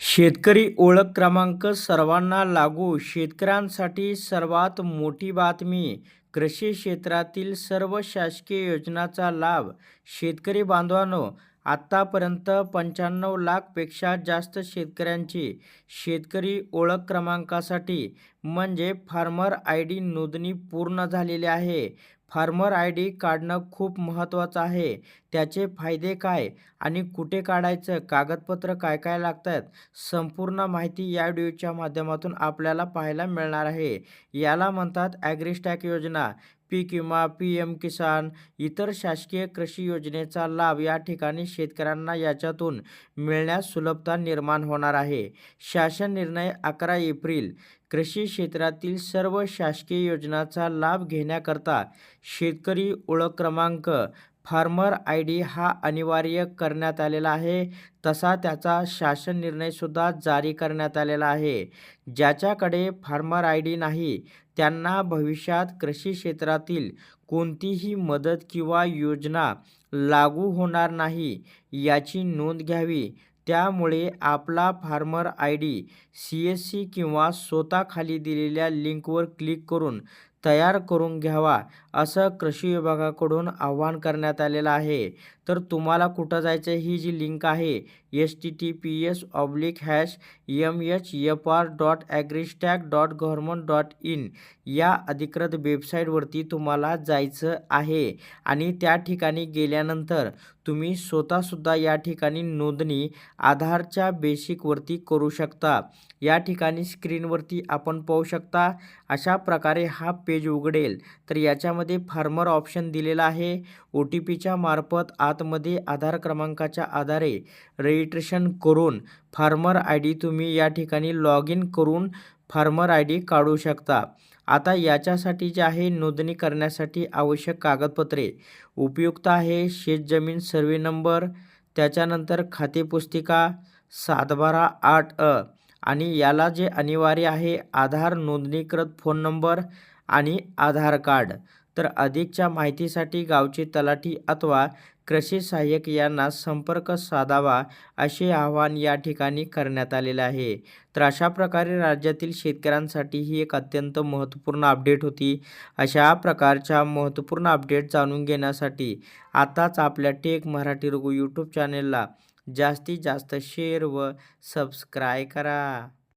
शेतकरी ओळख क्रमांक सर्वांना लागू. शेतकऱ्यांसाठी सर्वात मोठी बातमी कृषी क्षेत्रातील सर्व शासकीय योजनांचा लाभ. शेतकरी बांधवांनो आत्तापर्यंत पंच्याण्णव लाखपेक्षा जास्त शेतकऱ्यांची शेतकरी ओळख क्रमांकासाठी म्हणजे फार्मर आय डी नोंदणी पूर्ण झालेली आहे. फार्मर आय डी काढणं खूप महत्त्वाचं आहे. त्याचे फायदे काय आणि कुठे काढायचं? कागदपत्र काय काय लागतात? संपूर्ण माहिती या व्हिडिओच्या माध्यमातून आपल्याला पाहायला मिळणार आहे. याला म्हणतात ॲग्रिस्टॅक योजना. पीक विमा पी एम किसान इतर शासकीय कृषी योजनेचा लाभ या ठिकाणी शेतकऱ्यांना याच्यातून मिळण्यास सुलभता निर्माण होणार आहे. शासन निर्णय अकरा एप्रिल. कृषी क्षेत्रातील सर्व शासकीय योजनांचा लाभ घेण्याकरता शेतकरी ओळख क्रमांक फार्मर आय डी हा अनिवार्य करण्यात आलेला आहे. तसा त्याचा शासन निर्णयसुद्धा जारी करण्यात आलेला आहे. ज्याच्याकडे फार्मर आय डी नाही त्यांना भविष्यात कृषी क्षेत्रातील कोणतीही मदत किंवा योजना लागू होणार नाही याची नोंद घ्यावी. त्यामुळे आपला farmer I D C S C किंवा स्वतः खाली दिलेल्या लिंकवर क्लिक करून तयार करून घ्यावा असं कृषी विभागाकडून आवाहन करण्यात आलेलं आहे. तर तुम्हाला कुठं जायचं ही जी लिंक आहे H T T P S oblique hash M H F R dot agristack dot government dot in या अधिकृत वेबसाईटवरती तुम्हाला जायचं आहे. आणि त्या ठिकाणी गेल्यानंतर तुम्ही स्वतःसुद्धा या ठिकाणी नोंदणी आधारच्या बेसिकवरती करू शकता. या ठिकाणी स्क्रीनवरती आपण पाहू शकता अशा प्रकारे हा पेज उघडेल. तर याच्यामध्ये फार्मर ऑप्शन दिलेला आहे. ओ टी पीच्या मार्फत आतमध्ये आधार क्रमांकाच्या आधारे रजिस्ट्रेशन करून फार्मर आय डी तुम्ही या ठिकाणी लॉग इन करून फार्मर आय डी काढू शकता. आता याच्यासाठी जे आहे नोंदणी करण्यासाठी आवश्यक कागदपत्रे. उपयुक्त आहे शेतजमीन सर्वे नंबर त्याच्यानंतर खाते पुस्तिका सातबारा आठ अ आणि याला जे अनिवार्य आहे आधार नोंदणीकृत फोन नंबर आणि आधार कार्ड. तर अधिकच्या माहितीसाठी गावचे तलाठी अथवा कृषी सहाय्यक यांना संपर्क साधावा असे आवाहन या ठिकाणी करण्यात आलेले आहे. तर अशा प्रकारे राज्यातील शेतकऱ्यांसाठी ही एक अत्यंत महत्त्वपूर्ण अपडेट होती. अशा प्रकारच्या महत्त्वपूर्ण अपडेट जाणून घेण्यासाठी आताच आपल्या टेक मराठी रघु यूट्यूब चॅनेलला जास्तीत जास्त शेअर व सबस्क्राय करा.